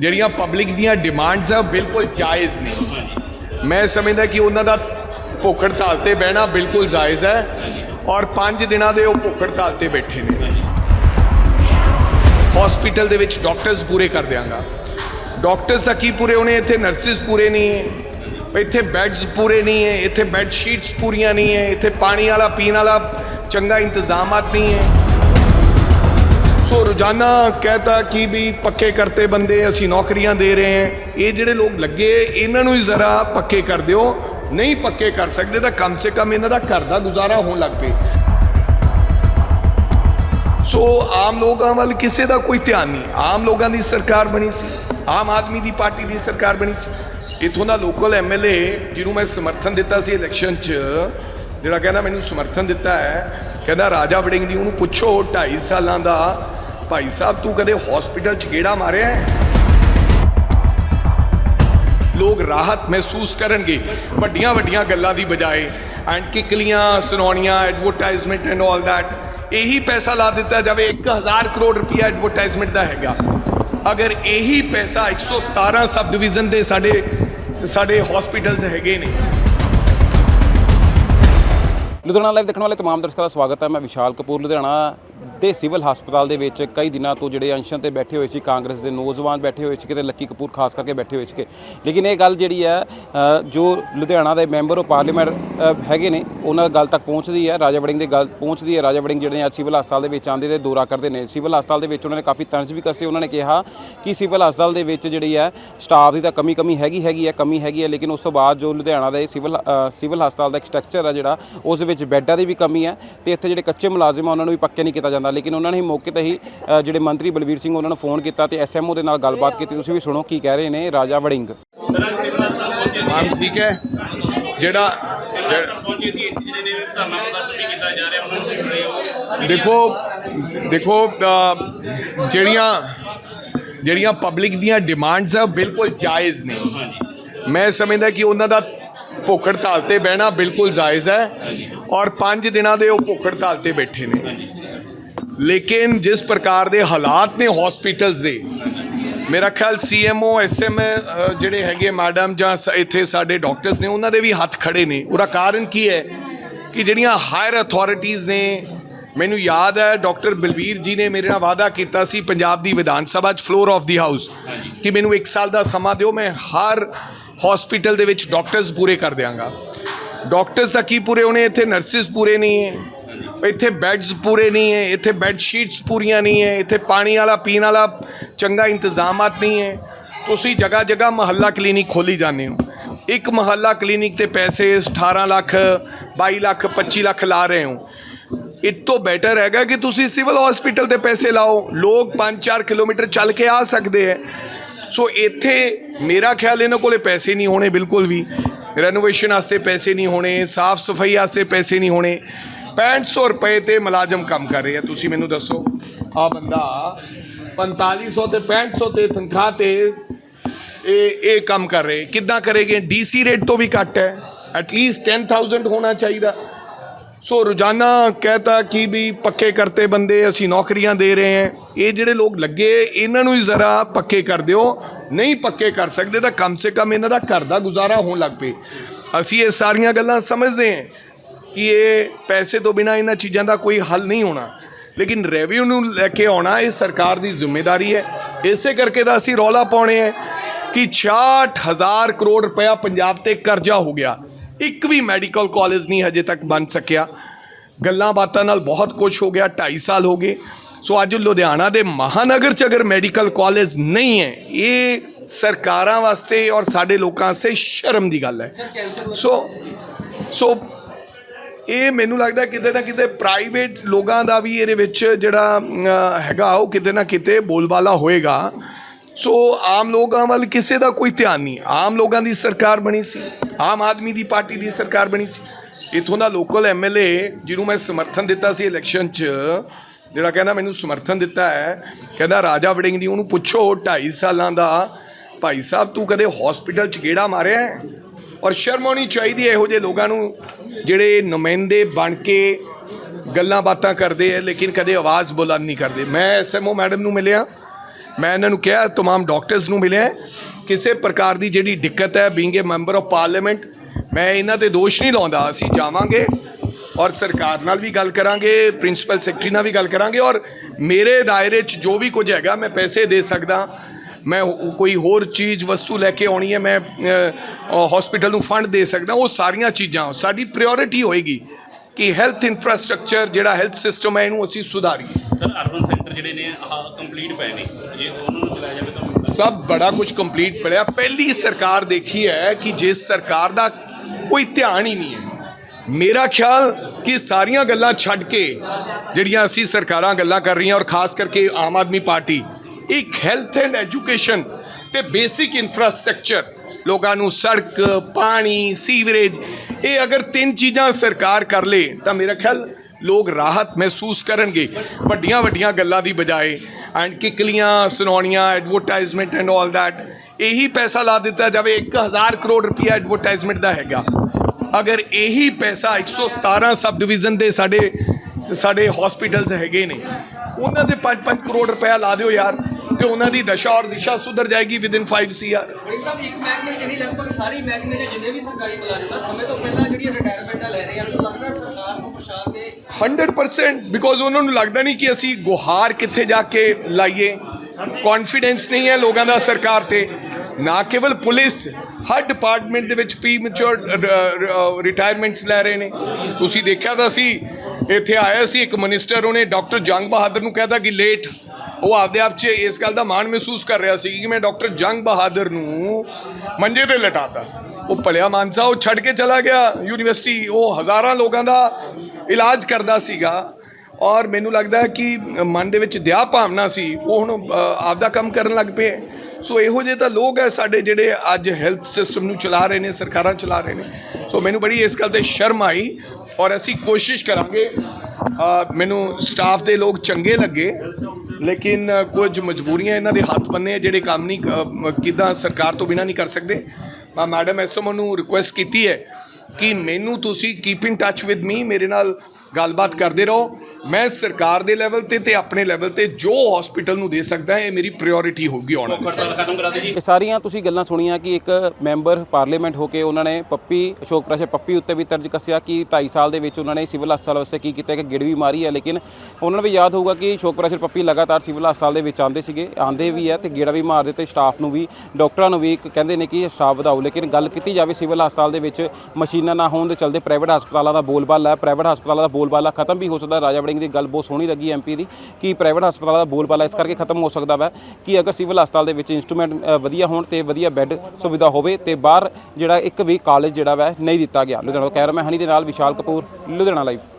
ਜਿਹੜੀਆਂ ਪਬਲਿਕ ਦੀਆਂ ਡਿਮਾਂਡਸ ਆ ਉਹ ਬਿਲਕੁਲ ਜਾਇਜ਼ ਨੇ। ਮੈਂ ਸਮਝਦਾ ਕਿ ਉਹਨਾਂ ਦਾ ਭੁੱਖ ਹੜਤਾਲ ਤੇ ਬਹਿਣਾ ਬਿਲਕੁਲ ਜਾਇਜ਼ ਹੈ ਔਰ 5 ਦਿਨਾਂ ਦੇ ਉਹ ਭੁੱਖ ਹੜਤਾਲ ਤੇ ਬੈਠੇ ਨੇ। ਹਸਪੀਟਲ ਦੇ ਵਿੱਚ ਡਾਕਟਰਸ ਪੂਰੇ ਕਰ ਦਿਆਂਗਾ। ਡਾਕਟਰਸ ਤਾਂ ਕੀ ਪੂਰੇ ਹੋਣੇ? ਇੱਥੇ ਨਰਸਿਸ ਪੂਰੇ ਨਹੀਂ ਹੈ। ਇੱਥੇ ਬੈੱਡਸ ਪੂਰੇ ਨਹੀਂ ਹੈ। ਇੱਥੇ ਬੈੱਡ ਸ਼ੀਟਸ ਪੂਰੀਆਂ ਨਹੀਂ ਹੈ। ਇੱਥੇ ਪਾਣੀ ਵਾਲਾ, ਪੀਣ ਵਾਲਾ ਚੰਗਾ ਇੰਤਜ਼ਾਮਾਤ ਨਹੀਂ ਹੈ। ਸੋ ਰੋਜ਼ਾਨਾ ਕਹਤਾ ਕਿ ਵੀ ਪੱਕੇ ਕਰਤੇ ਬੰਦੇ ਅਸੀਂ ਨੌਕਰੀਆਂ ਦੇ ਰਹੇ ਹਾਂ। ਇਹ ਜਿਹੜੇ ਲੋਕ ਲੱਗੇ, ਇਹਨਾਂ ਨੂੰ ਹੀ ਜ਼ਰਾ ਪੱਕੇ ਕਰ ਦਿਓ। ਨਹੀਂ ਪੱਕੇ ਕਰ ਸਕਦੇ ਤਾਂ ਕਮ ਸੇ ਕਮ ਇਹਨਾਂ ਦਾ ਘਰ ਦਾ ਗੁਜ਼ਾਰਾ ਹੋਣ ਲੱਗ ਪਏ। ਸੋ ਆਮ ਲੋਕਾਂ ਵੱਲ ਕਿਸੇ ਦਾ ਕੋਈ ਧਿਆਨ ਨਹੀਂ। ਆਮ ਲੋਕਾਂ ਦੀ ਸਰਕਾਰ ਬਣੀ ਸੀ। ਆਮ ਆਦਮੀ ਦੀ ਪਾਰਟੀ ਦੀ ਸਰਕਾਰ ਬਣੀ ਸੀ। ਇਥੋਂ ਦਾ ਲੋਕਲ ਐਮਐਲਏ ਜਿਹਨੂੰ ਮੈਂ ਸਮਰਥਨ ਦਿੱਤਾ ਸੀ ਇਲੈਕਸ਼ਨ 'ਚ, ਜਿਹੜਾ ਕਹਿੰਦਾ ਮੈਨੂੰ ਸਮਰਥਨ ਦਿੱਤਾ ਹੈ, ਕਹਿੰਦਾ ਰਾਜਾ ਵੜਿੰਗ ਦੀ ਉਹਨੂੰ ਪੁੱਛੋ 2.5 ਸਾਲਾਂ ਦਾ ਭਾਈ ਸਾਹਿਬ, ਤੂੰ ਕਦੇ ਹਸਪੀਟਲ 'ਚ ਗੇੜਾ ਮਾਰਿਆ ਹੈ? ਲੋਕ ਰਾਹਤ ਮਹਿਸੂਸ ਕਰਨਗੇ, ਵੱਡੀਆਂ ਵੱਡੀਆਂ ਗੱਲਾਂ ਦੀ ਬਜਾਏ ਐਂਡ ਕਿਕਲੀਆਂ, ਸੁਣਾਉਣੀਆਂ ਐਡਵਰਟਾਈਜ਼ਮੈਂਟ ਐਂਡ ਆਲ ਦੈਟ ਇਹੀ ਪੈਸਾ ਲਾ ਦਿੱਤਾ ਜਾਵੇ 1000 ਕਰੋੜ ਰੁਪਇਆ ਐਡਵਰਟਾਈਜ਼ਮੈਂਟ ਦਾ ਹੈਗਾ। ਅਗਰ ਇਹੀ ਪੈਸਾ 117 ਸਬ ਡਿਵੀਜ਼ਨ ਦੇ ਸਾਡੇ ਸਾਡੇ ਹਸਪੀਟਲਸ ਹੈਗੇ ਨੇ। ਲੁਧਿਆਣਾ ਲਾਈਵ ਦੇਖਣ ਵਾਲੇ ਤਮਾਮ ਦਰਸ਼ਕਾਂ ਦਾ ਸਵਾਗਤ ਹੈ। ਮੈਂ ਵਿਸ਼ਾਲ ਕਪੂਰ, ਲੁਧਿਆਣਾ ਦੇ ਸਿਵਲ ਹਸਪਤਾਲ ਦੇ ਵਿੱਚ ਕਈ ਦਿਨਾਂ ਤੋਂ ਜਿਹੜੇ ਅਨਸ਼ਨ ਤੇ ਬੈਠੇ ਹੋਏ ਸੀ, ਕਾਂਗਰਸ ਦੇ ਨੌਜਵਾਨ ਬੈਠੇ ਹੋਏ ਸੀ ਕਿਤੇ ਲੱਕੀ ਕਪੂਰ ਖਾਸ ਕਰਕੇ ਬੈਠੇ ਹੋਏ ਸੀਗੇ। ਲੇਕਿਨ ਇਹ ਗੱਲ ਜਿਹੜੀ ਹੈ ਜੋ ਲੁਧਿਆਣਾ ਦੇ ਮੈਂਬਰ ਆਫ ਪਾਰਲੀਮੈਂਟ ਹੈਗੇ ਨੇ, ਉਹਨਾਂ ਗੱਲ ਤੱਕ ਪਹੁੰਚਦੀ ਹੈ, ਰਾਜਾ ਵੜਿੰਗ ਦੇ ਗੱਲ ਪਹੁੰਚਦੀ ਹੈ, ਰਾਜਾ ਵੜਿੰਗ ਜਿਹੜੇ ਅੱਜ ਸਿਵਲ ਹਸਪਤਾਲ ਦੇ ਵਿੱਚ ਆਂਦੇ ਤੇ ਦੌਰਾ ਕਰਦੇ ਨੇ। ਸਿਵਲ ਹਸਪਤਾਲ ਦੇ ਵਿੱਚ ਉਹਨਾਂ ਨੇ ਕਾਫੀ ਤਰਜ ਵੀ ਕੱਸੇ, ਉਹਨਾਂ ਨੇ ਕਿਹਾ ਕਿ ਸਿਵਲ ਹਸਪਤਾਲ ਦੇ ਵਿੱਚ ਜਿਹੜੀ ਹੈ, ਸਟਾਫ ਦੀ ਤਾਂ ਕਮੀ ਕਮੀ ਹੈਗੀ ਹੈਗੀ ਹੈ, ਕਮੀ ਹੈਗੀ ਹੈ, ਲੇਕਿਨ ਉਸ ਤੋਂ ਬਾਅਦ ਜੋ ਲੁਧਿਆਣਾ ਦਾ ਸਿਵਲ ਸਿਵਲ ਹਸਪਤਾਲ ਦਾ ਇੱਕ ਸਟਰਕਚਰ ਹੈ ਜਿਹੜਾ, ਉਸ ਦੇ ਵਿੱਚ ਬੈੱਡਾਂ ਦੀ ਵੀ ਕਮੀ ਹੈ ਤੇ ਇੱਥੇ ਜਿਹੜੇ ਕੱਚੇ ਮੁਲਾਜ਼ਮ ਆ, ਉਹਨਾਂ ਨੂੰ ਵੀ ਪੱਕੇ ਨਹੀਂ ਕੀਤਾ ਜਾਂਦਾ। ਲੇਕਿਨ ਉਹਨਾਂ ਨੇ ਮੌਕੇ ਤੇ ਹੀ ਅ, ਜਿਹੜੇ ਮੰਤਰੀ ਬਲਵੀਰ ਸਿੰਘ ਉਹਨਾਂ ਨੂੰ ਫੋਨ ਕੀਤਾ ਤੇ ਐਸਐਮਓ ਦੇ ਨਾਲ ਗੱਲਬਾਤ ਕੀਤੀ। ਤੁਸੀਂ ਵੀ ਸੁਣੋ ਕੀ ਕਹਿ ਰਹੇ ਨੇ ਰਾਜਾ ਵੜਿੰਗ। ਮੈਮ ਠੀਕ ਹੈ। ਜਿਹੜਾ ਪਹੁੰਚੇ ਸੀ ਇੱਥੇ ਜਿਹੜੇ ਨੇ ਧਰਨਾ ਪ੍ਰਦਰਸ਼ਨ ਵੀ ਕੀਤਾ ਜਾ ਰਿਹਾ ਉਹਨਾਂ ਨੂੰ ਸੁਣ ਰਹੇ ਹੋ ਦੇਖੋ ਦੇਖੋ ਅ, ਜਿਹੜੀਆਂ ਜਿਹੜੀਆਂ ਪਬਲਿਕ ਦੀਆਂ ਡਿਮਾਂਡਸ ਆ ਉਹ ਬਿਲਕੁਲ ਜਾਇਜ਼ ਨੇ। ਮੈਂ ਸਮਝਦਾ ਕਿ ਉਹਨਾਂ ਦਾ ਭੁੱਖ ਹੜਤਾਲ ਤੇ ਬਹਿਣਾ ਬਿਲਕੁਲ ਜਾਇਜ਼ ਹੈ ਔਰ 5 ਦਿਨਾਂ ਦੇ ਉਹ ਭੁੱਖ ਹੜਤਾਲ ਤੇ ਬੈਠੇ ਨੇ। ਲੇਕਿਨ ਜਿਸ ਪ੍ਰਕਾਰ ਦੇ ਹਾਲਾਤ ਨੇ ਹਸਪੀਟਲਸ ਦੇ, ਮੇਰਾ ਖਿਆਲ ਸੀਐਮਓ ਐਸਐਮ ਜਿਹੜੇ ਹੈਗੇ ਮੈਡਮ ਜਾਂ ਸ- ਇੱਥੇ ਸਾਡੇ ਡਾਕਟਰਸ ਨੇ, ਉਹਨਾਂ ਦੇ ਵੀ ਹੱਥ ਖੜੇ ਨੇ। ਉਹਦਾ ਕਾਰਨ ਕੀ ਹੈ ਕਿ ਜਿਹੜੀਆਂ ਹਾਇਰ ਅਥਾਰਟੀਆਂ ਨੇ, ਮੈਨੂੰ ਯਾਦ ਹੈ ਡਾਕਟਰ ਬਲਬੀਰ ਜੀ ਨੇ ਮੇਰੇ ਨਾਲ ਵਾਅਦਾ ਕੀਤਾ ਸੀ ਪੰਜਾਬ ਦੀ ਵਿਧਾਨ ਸਭਾ 'ਚ ਫਲੋਰ ਆਫ ਦੀ ਹਾਊਸ ਕਿ ਮੈਨੂੰ 1 ਸਾਲ ਦਾ ਸਮਾਂ ਦਿਓ, ਮੈਂ ਹਰ ਹਸਪੀਟਲ ਦੇ ਵਿੱਚ ਡਾਕਟਰਸ ਪੂਰੇ ਕਰ ਦਿਆਂਗਾ। ਡਾਕਟਰਸ ਤਾਂ ਕੀ ਪੂਰੇ ਹੋਣੇ? ਇੱਥੇ ਨਰਸਿਸ ਪੂਰੇ ਨਹੀਂ ਹੈ। ਇੱਥੇ ਬੈੱਡਸ ਪੂਰੇ ਨਹੀਂ ਹੈ, ਇੱਥੇ ਬੈੱਡ ਸ਼ੀਟਸ ਪੂਰੀਆਂ ਨਹੀਂ ਹੈ, ਇੱਥੇ ਪਾਣੀ ਵਾਲਾ, ਪੀਣ ਵਾਲਾ ਚੰਗਾ ਇੰਤਜ਼ਾਮਾਤ ਨਹੀਂ ਹੈ। ਤੁਸੀਂ ਜਗ੍ਹਾ ਜਗ੍ਹਾ ਮਹੱਲਾ ਕਲੀਨਿਕ ਖੋਲੀ ਜਾਂਦੇ ਹੋ। ਇੱਕ ਮਹੱਲਾ ਕਲੀਨਿਕ ਤੇ ਪੈਸੇ 18 ਲੱਖ 22 ਲੱਖ 25 ਲੱਖ ਲਾ ਰਹੇ ਹੋ। ਇਹ ਤੋਂ ਬੈਟਰ ਹੈਗਾ ਕਿ ਤੁਸੀਂ ਸਿਵਲ ਹਸਪੀਟਲ ਤੇ ਪੈਸੇ ਲਾਓ। ਲੋਕ 5-4 ਕਿਲੋਮੀਟਰ ਚੱਲ ਕੇ ਆ ਸਕਦੇ ਹੈ। ਸੋ ਇੱਥੇ ਮੇਰਾ ਖਿਆਲ ਇਹਨਾਂ ਕੋਲੇ ਪੈਸੇ ਨਹੀਂ ਹੋਣੇ ਬਿਲਕੁਲ ਵੀ। ਰੈਨੋਵੇਸ਼ਨ ਵਾਸਤੇ ਪੈਸੇ ਨਹੀਂ ਹੋਣੇ, ਸਾਫ਼ ਸਫ਼ਾਈ ਵਾਸਤੇ ਪੈਸੇ ਨਹੀਂ ਹੋਣੇ। 6500 ਰੁਪਏ ਤੇ ਮੁਲਾਜ਼ਮ ਕੰਮ ਕਰ ਰਹੇ ਆ। ਤੁਸੀਂ ਮੈਨੂੰ ਦੱਸੋ ਆ ਬੰਦਾ 4500 ਤੇ 6500 ਤੇ ਤਨਖਾਹ ਤੇ ਇਹ ਇਹ ਕੰਮ ਕਰ ਰਹੇ। ਕਿੱਦਾਂ ਕਰੇਗੇ? ਡੀਸੀ ਰੇਟ ਤੋਂ ਵੀ ਘੱਟ ਹੈ। ਐਟਲੀਸਟ 10000 ਹੋਣਾ ਚਾਹੀਦਾ। ਸੋ ਰੋਜ਼ਾਨਾ ਕਹਤਾ ਕਿ ਵੀ ਪੱਕੇ ਕਰਤੇ ਬੰਦੇ ਅਸੀਂ ਨੌਕਰੀਆਂ ਦੇ ਰਹੇ ਹਾਂ। ਇਹ ਜਿਹੜੇ ਲੋਕ ਲੱਗੇ, ਇਹਨਾਂ ਨੂੰ ਹੀ ਜ਼ਰਾ ਪੱਕੇ ਕਰ ਦਿਓ। ਨਹੀਂ ਪੱਕੇ ਕਰ ਸਕਦੇ ਤਾਂ ਕਮ ਸੇ ਕਮ ਇਹਨਾਂ ਦਾ ਘਰ ਦਾ ਗੁਜ਼ਾਰਾ ਹੋਣ ਲੱਗ ਪਏ। ਅਸੀਂ ਇਹ ਸਾਰੀਆਂ ਗੱਲਾਂ ਸਮਝਦੇ ਹਾਂ। ਕਿ ਇਹ ਪੈਸੇ ਤੋਂ ਬਿਨਾ ਇਹਨਾਂ ਚੀਜ਼ਾਂ ਦਾ ਕੋਈ ਹੱਲ ਨਹੀਂ ਹੋਣਾ। ਲੇਕਿਨ ਰੈਵਿਊ ਨੂੰ ਲੈ ਕੇ ਆਉਣਾ ਇਹ ਸਰਕਾਰ ਦੀ ਜ਼ਿੰਮੇਵਾਰੀ ਹੈ। ਇਸੇ ਕਰਕੇ ਤਾਂ ਅਸੀਂ ਰੌਲਾ ਪਾਉਣੇ ਹੈ ਕਿ 66000 ਕਰੋੜ ਰੁਪਇਆ ਪੰਜਾਬ ਤੇ ਕਰਜ਼ਾ ਹੋ ਗਿਆ। ਇੱਕ ਵੀ ਮੈਡੀਕਲ ਕਾਲਜ ਨਹੀਂ ਹਜੇ ਤੱਕ ਬਣ ਸਕਿਆ। ਗੱਲਾਂ ਬਾਤਾਂ ਨਾਲ ਬਹੁਤ ਕੁਝ ਹੋ ਗਿਆ 2.5 ਸਾਲ ਹੋ ਗਏ। ਸੋ ਅੱਜ ਲੁਧਿਆਣਾ ਦੇ ਮਹਾਨਗਰ ਚ ਅਗਰ ਮੈਡੀਕਲ ਕਾਲਜ ਨਹੀਂ ਹੈ, ਇਹ ਸਰਕਾਰਾਂ ਵਾਸਤੇ ਔਰ ਸਾਡੇ ਲੋਕਾਂ ਵਾਸਤੇ ਸ਼ਰਮ ਦੀ ਗੱਲ ਹੈ। ਸੋ ਸੋ ਇਹ ਮੈਨੂੰ ਲੱਗਦਾ ਕਿਤੇ ਨਾ ਕਿਤੇ ਪ੍ਰਾਈਵੇਟ ਲੋਕਾਂ ਦਾ ਵੀ ਇਹਦੇ ਵਿੱਚ ਜਿਹੜਾ ਹੈਗਾ, ਉਹ ਕਿਤੇ ਨਾ ਕਿਤੇ ਬੋਲਬਾਲਾ ਹੋਏਗਾ। ਸੋ ਆਮ ਲੋਕਾਂ ਵੱਲ ਕਿਸੇ ਦਾ ਕੋਈ ਧਿਆਨ ਨਹੀਂ। ਆਮ ਲੋਕਾਂ ਦੀ ਸਰਕਾਰ ਬਣੀ ਸੀ। ਆਮ ਆਦਮੀ ਦੀ ਪਾਰਟੀ ਦੀ ਸਰਕਾਰ ਬਣੀ ਸੀ। ਇਥੋਂ ਦਾ ਲੋਕਲ ਐਮਐਲਏ ਜਿਹਨੂੰ ਮੈਂ ਸਮਰਥਨ ਦਿੱਤਾ ਸੀ ਇਲੈਕਸ਼ਨ 'ਚ, ਜਿਹੜਾ ਕਹਿੰਦਾ ਮੈਨੂੰ ਸਮਰਥਨ ਦਿੱਤਾ ਹੈ, ਕਹਿੰਦਾ ਰਾਜਾ ਵੜਿੰਗ ਦੀ, ਉਹਨੂੰ ਪੁੱਛੋ 2.5 ਸਾਲਾਂ ਦਾ, ਭਾਈ ਸਾਹਿਬ ਤੂੰ ਕਦੇ ਹਸਪੀਟਲ 'ਚ ਗੇੜਾ ਮਾਰਿਆ ਔਰ ਸ਼ਰਮ ਆਉਣੀ ਚਾਹੀਦੀ ਹੈ ਇਹੋ ਜਿਹੇ ਲੋਕਾਂ ਨੂੰ ਜਿਹੜੇ ਨੁਮਾਇੰਦੇ ਬਣ ਕੇ ਗੱਲਾਂ ਬਾਤਾਂ ਕਰਦੇ ਆ ਲੇਕਿਨ ਕਦੇ ਆਵਾਜ਼ ਬੁਲੰਦ ਨਹੀਂ ਕਰਦੇ ਮੈਂ ਐਸਐਮਓ ਮੈਡਮ ਨੂੰ ਮਿਲਿਆ ਮੈਂ ਇਹਨਾਂ ਨੂੰ ਕਿਹਾ तमाम ਡਾਕਟਰਸ ਨੂੰ ਮਿਲਿਆ ਕਿਸੇ ਪ੍ਰਕਾਰ ਦੀ ਜਿਹੜੀ ਦਿੱਕਤ ਹੈ being a member of parliament ਮੈਂ ਇਹਨਾਂ ਤੇ ਦੋਸ਼ ਨਹੀਂ ਲਾਉਂਦਾ ਅਸੀਂ ਜਾਵਾਂਗੇ ਔਰ ਸਰਕਾਰ ਨਾਲ ਵੀ ਗੱਲ ਕਰਾਂਗੇ ਪ੍ਰਿੰਸੀਪਲ ਸੈਕਟਰੀ ਨਾਲ ਵੀ ਗੱਲ ਕਰਾਂਗੇ ਔਰ ਮੇਰੇ ਦਾਇਰੇ 'ਚ ਜੋ ਵੀ ਕੁਝ ਹੈਗਾ ਮੈਂ ਪੈਸੇ ਦੇ ਸਕਦਾ ਮੈਂ ਕੋਈ ਹੋਰ ਚੀਜ਼ ਵਸਤੂ ਲੈ ਕੇ ਆਉਣੀ ਹੈ ਮੈਂ ਹਸਪੀਟਲ ਨੂੰ ਫੰਡ ਦੇ ਸਕਦਾ ਉਹ ਸਾਰੀਆਂ ਚੀਜ਼ਾਂ ਸਾਡੀ ਪ੍ਰਾਇੋਰਟੀ ਹੋਏਗੀ ਕਿ ਹੈਲਥ ਇਨਫਰਾਸਟ੍ਰਕਚਰ ਜਿਹੜਾ ਹੈਲਥ ਸਿਸਟਮ ਹੈ ਇਹਨੂੰ ਅਸੀਂ ਸੁਧਾਰੀਏ। ਸਰ ਅਰਬਨ ਸੈਂਟਰ ਜਿਹੜੇ ਨੇ ਆਹ ਕੰਪਲੀਟ ਪਏ ਨੇ। ਜੇ ਉਹਨਾਂ ਨੂੰ ਚਲਾਇਆ ਜਾਵੇ ਤਾਂ ਸਭ ਬੜਾ ਕੁਝ ਕੰਪਲੀਟ ਪੜਿਆ। ਪਹਿਲੀ ਸਰਕਾਰ ਦੇਖੀ ਹੈ ਕਿ ਜਿਸ ਸਰਕਾਰ ਦਾ ਕੋਈ ਧਿਆਨ ਹੀ ਨਹੀਂ ਹੈ। ਮੇਰਾ ਖਿਆਲ ਕਿ ਸਾਰੀਆਂ ਗੱਲਾਂ ਛੱਡ ਕੇ ਜਿਹੜੀਆਂ ਅਸੀਂ ਸਰਕਾਰਾਂ ਗੱਲਾਂ ਕਰ ਰਹੀਆਂ ਔਰ ਖਾਸ ਕਰਕੇ ਆਮ ਆਦਮੀ ਪਾਰਟੀ ਇੱਕ ਹੈਲਥ ਐਂਡ ਐਜੂਕੇਸ਼ਨ ਤੇ ਬੇਸਿਕ ਇਨਫਰਾਸਟ੍ਰਕਚਰ ਲੋਕਾਂ ਨੂੰ ਸੜਕ, ਪਾਣੀ ਸੀਵਰੇਜ ਇਹ ਅਗਰ ਤਿੰਨ ਚੀਜ਼ਾਂ ਸਰਕਾਰ ਕਰ ਲੇ, ਤਾਂ ਮੇਰਾ ਖਿਆਲ ਲੋਕ ਰਾਹਤ ਮਹਿਸੂਸ ਕਰਨਗੇ। ਵੱਡੀਆਂ ਵੱਡੀਆਂ ਗੱਲਾਂ ਦੀ ਬਜਾਏ ਐਂਡ ਕਿਕਲੀਆਂ, ਸੁਣਾਉਣੀਆਂ ਐਡਵਰਟਾਈਜ਼ਮੈਂਟ ਐਂਡ ਆਲ ਦੈਟ ਇਹੀ ਪੈਸਾ ਲਾ ਦਿੱਤਾ ਜਾਵੇ 1000 ਕਰੋੜ ਰੁਪਇਆ ਐਡਵਰਟਾਈਜ਼ਮੈਂਟ ਦਾ ਹੈਗਾ। ਅਗਰ ਇਹੀ ਪੈਸਾ 117 ਸਬ ਡਿਵੀਜ਼ਨ ਦੇ ਸਾਡੇ ਸਾਡੇ ਹਸਪੀਟਲਸ ਹੈਗੇ ਨੇ, ਉਹਨਾਂ ਦੇ 5-5 ਕਰੋੜ ਰੁਪਇਆ ਲਾ ਦਿਓ ਯਾਰ। ਤੇ ਉਹਨਾਂ ਦੀ ਦਸ਼ਾ ਔਰ ਦਿਸ਼ਾ ਸੁਧਰ ਜਾਏਗੀ ਵਿਦਿਨ 5 ਸੀਆਰ ਸਾਹਿਬ ਇੱਕ ਮਹਿਕਮੇ ਜਿਹੜੀ ਲਗਭਗ ਸਾਰੀ ਮਹਿਕਮੇ ਦੇ ਜਿੰਨੇ ਵੀ ਸਰਕਾਰੀ ਮੁਲਾਜ਼ਮ ਆ ਸਮੇਂ ਤੋਂ ਪਹਿਲਾਂ ਜਿਹੜੀਆਂ ਰਿਟਾਇਰਮੈਂਟਾਂ ਲੈ ਰਹੇ ਹਨ ਲੱਗਦਾ ਸਰਕਾਰ ਨੂੰ ਪਛਾਣ ਕੇ 100% ਬਿਕੋਜ਼ ਉਹਨਾਂ ਨੂੰ ਲੱਗਦਾ ਨਹੀਂ ਕਿ ਅਸੀਂ ਗੁਹਾਰ ਕਿੱਥੇ ਜਾ ਕੇ ਲਾਈਏ। ਕੌਨਫੀਡੈਂਸ ਨਹੀਂ ਹੈ ਲੋਕਾਂ ਦਾ ਸਰਕਾਰ ਤੇ। ਨਾ ਕੇਵਲ ਪੁਲਿਸ ਹਰ ਡਿਪਾਰਟਮੈਂਟ ਦੇ ਵਿੱਚ ਪ੍ਰੀ ਮੈਚੁਰ ਰਿਟਾਇਰਮੈਂਟਸ ਲੈ ਰਹੇ ਨੇ। ਤੁਸੀਂ ਦੇਖਿਆ ਤਾਂ ਸੀ ਇੱਥੇ ਆਇਆ ਸੀ ਇੱਕ ਮਿਨਿਸਟਰ ਉਹਨੇ ਡਾਕਟਰ ਜੰਗ ਬਹਾਦਰ ਨੂੰ ਕਹਿਤਾ ਕਿ ਲੇਟ ਉਹ ਆਪਦੇ ਆਪ 'ਚ ਇਸ ਗੱਲ ਦਾ ਮਾਣ ਮਹਿਸੂਸ ਕਰ ਰਿਹਾ ਸੀ ਕਿ ਮੈਂ ਡਾਕਟਰ ਜੰਗ ਬਹਾਦਰ ਨੂੰ ਮੰਜੇ ਤੇ ਲਟਾਤਾ। ਉਹ ਭਲਿਆ ਮਾਨਸਾ, ਉਹ ਛੱਡ ਕੇ ਚਲਾ ਗਿਆ ਯੂਨੀਵਰਸਿਟੀ। ਉਹ ਹਜ਼ਾਰਾਂ ਲੋਕਾਂ ਦਾ ਇਲਾਜ ਕਰਦਾ ਸੀਗਾ ਔਰ ਮੈਨੂੰ ਲੱਗਦਾ ਕਿ ਮਨ ਦੇ ਵਿੱਚ ਦਿਆ ਭਾਵਨਾ ਸੀ। ਉਹ ਹੁਣ ਆਪਦਾ ਕੰਮ ਕਰਨ ਲੱਗ ਪਏ। ਸੋ ਇਹੋ ਜਿਹੇ ਤਾਂ ਲੋਕ ਹੈ ਸਾਡੇ ਜਿਹੜੇ ਅੱਜ ਹੈਲਥ ਸਿਸਟਮ ਨੂੰ ਚਲਾ ਰਹੇ ਨੇ, ਸਰਕਾਰਾਂ ਚਲਾ ਰਹੇ ਨੇ। ਸੋ ਮੈਨੂੰ ਬੜੀ ਇਸ ਗੱਲ ਤੇ ਸ਼ਰਮ ਆਈ ਔਰ ਅਸੀਂ ਕੋਸ਼ਿਸ਼ ਕਰਾਂਗੇ ਮੈਨੂੰ ਸਟਾਫ ਦੇ ਲੋਕ ਚੰਗੇ ਲੱਗੇ। ਲੇਕਿਨ ਕੁਝ ਮਜਬੂਰੀਆਂ ਇਹਨਾਂ ਦੇ ਹੱਥ ਬੰਨੇ ਜਿਹੜੇ ਕੰਮ ਨਹੀਂ ਅ, ਕਿੱਦਾਂ ਸਰਕਾਰ ਤੋਂ ਬਿਨਾਂ ਨਹੀਂ ਕਰ ਸਕਦੇ। ਮੈਂ ਮੈਡਮ ਐਸਐਮਓ ਨੂੰ ਰਿਕੁਐਸਟ ਕੀਤੀ ਹੈ ਕਿ ਮੈਨੂੰ ਤੁਸੀਂ keep in touch with me ਮੇਰੇ ਨਾਲ ਗੱਲਬਾਤ ਕਰਦੇ ਰਹੋ। ਮੈਂ ਸਰਕਾਰ ਦੇ ਲੈਵਲ ਤੇ ਤੇ ਆਪਣੇ ਲੈਵਲ ਤੇ ਜੋ ਹਸਪੀਟਲ ਨੂੰ ਦੇ ਸਕਦਾ ਇਹ ਮੇਰੀ ਪ੍ਰਾਇੋਰਟੀ ਹੋਊਗੀ ਆਉਣ ਵਾਲੇ ਇਹ ਸਾਰੀਆਂ ਤੁਸੀਂ ਗੱਲਾਂ ਸੁਣੀਆਂ ਕਿ ਇੱਕ ਮੈਂਬਰ ਪਾਰਲੀਮੈਂਟ ਹੋ ਕੇ ਉਹਨਾਂ ਨੇ ਪੱਪੀ ਅਸ਼ੋਕ ਪ੍ਰਸ਼ਰ ਪੱਪੀ ਉੱਤੇ ਵੀ ਤਰਜ ਕੱਸਿਆ ਕਿ 2.5 ਸਾਲ ਦੇ ਵਿੱਚ ਉਹਨਾਂ ਨੇ ਸਿਵਲ ਹਸਪਤਾਲ ਵਾਸਤੇ ਕੀ ਕੀਤਾ ਕਿ ਗਿੜਵੀ ਮਾਰੀ ਹੈ ਲੇਕਿਨ ਉਹਨਾਂ ਨੂੰ ਵੀ ਯਾਦ ਹੋਊਗਾ ਕਿ ਅਸ਼ੋਕ ਪ੍ਰਸ਼ਰ ਪੱਪੀ ਲਗਾਤਾਰ ਸਿਵਲ ਹਸਪਤਾਲ ਦੇ ਵਿੱਚ ਆਉਂਦੇ ਸੀਗੇ ਆਉਂਦੇ ਵੀ ਹੈ ਤੇ ਗੇੜਾ ਵੀ ਮਾਰਦੇ ਤੇ ਸਟਾਫ ਨੂੰ ਵੀ ਡਾਕਟਰਾਂ ਨੂੰ ਵੀ ਕਹਿੰਦੇ ਨੇ ਕਿ ਸਟਾਫ ਵਧਾਓ ਲੇਕਿਨ ਗੱਲ ਕੀਤੀ ਜਾਵੇ ਸਿਵਲ ਹਸਪਤਾਲ ਦੇ ਵਿੱਚ ਮਸ਼ੀਨਾਂ ਨਾ ਹੋਣ ਦੇ ਚਲਦੇ ਪ੍ਰਾਈਵੇਟ ਹਸਪਤਾਲਾਂ ਦਾ ਬੋਲਬਾਲਾ ਹੈ। ਪ੍ਰਾਈਵੇਟ ਹਸਪਤਾਲਾਂ ਦਾ ਬੋਲਬਾਲਾ ਖਤਮ ਵੀ ਹੋ ਸਕਦਾ। ਰਾਜਾ ਵੜਿੰਗ ਦੀ ਗੱਲ ਬਹੁਤ ਸੋਹਣੀ ਲੱਗੀ ਐਮਪੀ ਦੀ ਕਿ ਪ੍ਰਾਈਵੇਟ ਹਸਪਤਾਲਾਂ ਦਾ ਬੋਲਬਾਲਾ ਇਸ ਕਰਕੇ ਖਤਮ ਹੋ ਸਕਦਾ ਵਾ ਕਿ ਅਗਰ ਸਿਵਲ ਹਸਪਤਾਲ ਦੇ ਵਿੱਚ ਇਨਸਟਰੂਮੈਂਟ ਵਧੀਆ ਹੋਣ ਤੇ ਵਧੀਆ ਬੈੱਡ ਸੁਵਿਧਾ ਹੋਵੇ ਤੇ ਬਾਹਰ ਜਿਹੜਾ ਇੱਕ ਵੀ ਕਾਲਜ ਜਿਹੜਾ ਵਾ, ਨਹੀਂ ਦਿੱਤਾ ਗਿਆ। ਲੁਧਿਆਣਾ ਤੋਂ ਕੈਮਰਾਮੈਨ ਹਨੀ ਦੇ ਨਾਲ, ਵਿਸ਼ਾਲ ਕਪੂਰ, ਲੁਧਿਆਣਾ ਲਾਈਵ